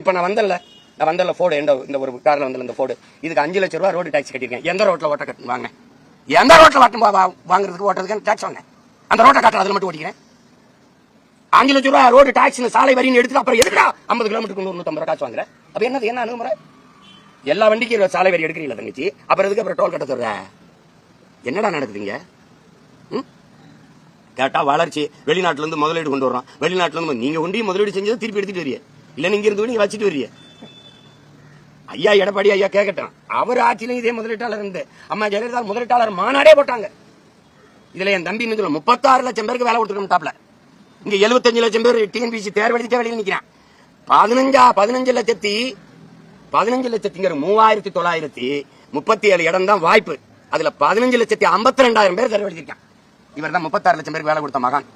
இப்ப நான் வந்தல நான் வந்தல ஃபோர்டு எந்த இந்த ஒரு காரில் வந்தல இந்த ஃபோர்டு இதுக்கு அஞ்சு லட்ச ரூபா ரோடு டாக்ஸ் கட்டியிருக்கேன். எந்த ரோட்ல ஓட்ட கட்டணும் வாங்க எந்த ரோட்ல வாட்டும் வாங்குறதுக்கு ஓட்டுறதுக்கு டாக்ஸ் வாங்க அந்த ரோட்டை காட்டுற அதுல மட்டும் ஓட்டிக்கிறேன். அஞ்சு லட்ச ரூபா ரோடு டாக்ஸ் சாலை வரின்னு எடுத்துட்டு அப்புறம் எதுக்கா ஐம்பது கிலோமீட்டருக்கு நூறுநூத்தம்பது ரூபா காசு வாங்குற? அப்ப என்னது என்ன அணுகுமுறை? எல்லா வண்டிக்கும் சாலை வரி எடுக்கிறீங்களா தங்கச்சி? அப்புறம் இதுக்கு அப்புறம் டோல் கட்ட தர்ற என்னடா நடக்குதுங்க? கேட்டா வளர்ச்சி. வெளிநாட்டுல இருந்து முதலீடு கொண்டு வரோம் வெளிநாட்டுல இருந்து நீங்க கொண்டு முதலீடு செஞ்சதை திருப்பி எடுத்துட்டு வரிய. இல்ல நீங்க இருந்து நீங்க வச்சுட்டு வரிய ஐயா எடப்பாடி ஐயா கேட்கட்டும் அவர் ஆட்சியிலும் இதே முதலீட்டாளர் இருந்து. அம்மா ஜெயலலிதா முதலீட்டாளர் மாநாடே போட்டாங்க. இதுல என் தம்பி இன்னும் முப்பத்தாறு லட்சம் பேருக்கு வேலை கொடுத்துருக்கோம் டாப்ல இங்க 75 லட்சம் பேர் டிஎன்பிசி தேர்வெழுதிட்டே வெளியில் நிக்கிறான். பதினஞ்சா பதினஞ்சு லட்சத்தி பதினஞ்சு லட்சத்திங்கிற மூவாயிரத்தி தொள்ளாயிரத்தி முப்பத்தி ஏழு இடம் தான் வாய்ப்பு. அதுல பதினஞ்சு லட்சத்தி ஐம்பத்தி ரெண்டாயிரம் பேர் தேர்வு இவர் தான் முப்பத்தாறு லட்சம் பேருக்கு வேலை கொடுத்த மகான்.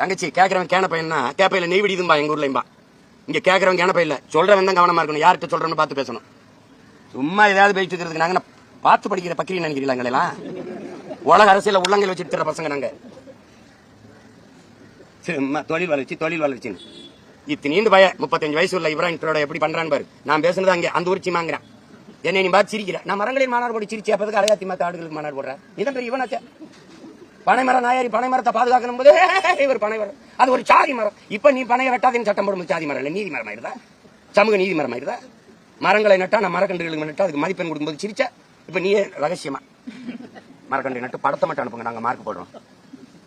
தங்கச்சி கேட்கறவன் கேன பையன்னா கேப்பையில நெய் விடிதும்பா எங்க ஊர்லயும்பா. இங்க கேக்குறவங்க கேன பையில? சொல்றவன் தான் கவனமா இருக்கணும். யார்கிட்ட சொல்றேன்னு பார்த்து பேசணும். சும்மா ஏதாவது பேசிட்டு இருக்கிறதுக்கு நாங்க பார்த்து படிக்கிற பக்கிரி நினைக்கிறீங்களா எங்களெல்லாம் உலக அரசியல உள்ளங்கள் வச்சுட்டு இருக்கிற பசங்க நாங்க. சும்மா தொழில் வளர்ச்சி தொழில் வளர்ச்சின்னு. இத்தனீண்டு பய முப்பத்தஞ்சு வயசு உள்ள இப்ராஹிம் ட்ரோட எப்படி பண்றான்னு பாரு. நான் பேசுனது அங்க அந்த ஊர்ச்சி சீமாங்கிறேன். என்னை நீ பார்த்து சிரிக்கிறேன் நான் மரங்களில் மாநாடு போட்டு சிரிச்சு அப்பதுக்கு அழகா மத்த ஆடுகளுக்கு மாநாடு போடுறேன் இதான் பெரிய இவனாச்சே. பனைமரம் நாயாரி பனை மரத்தை பாதுகாக்கணும் போது இவர் பனை மரம் அது ஒரு சாதி மரம். இப்ப நீ பனையை வெட்டாதீன்னு சட்டம் போடும்போது சாதி மரம் இல்ல நீதி மரம் ஆயிருதா சமூக நீதி மரம் ஆயிருதா மரங்களை நட்டா நான் மரக்கன்றுகளுக்கு நட்டா அதுக்கு மதிப்பெண் கொடுக்கும்போது சிரிச்ச இப்ப நீயே ரகசியமா. மரக்கன்று நட்டு படத்தை மட்டும் அனுப்புங்க நாங்க மார்க் போடுறோம்.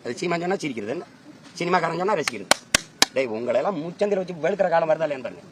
அது சீமா சொன்னா சிரிக்கிறது என்ன? சினிமாக்காரன் சொன்னா ரசிக்கிறது. டேய் உங்களை எல்லாம் மூச்சந்திர வச்சு வெளுக்கிற காலம் வருதா இல்லையான்னு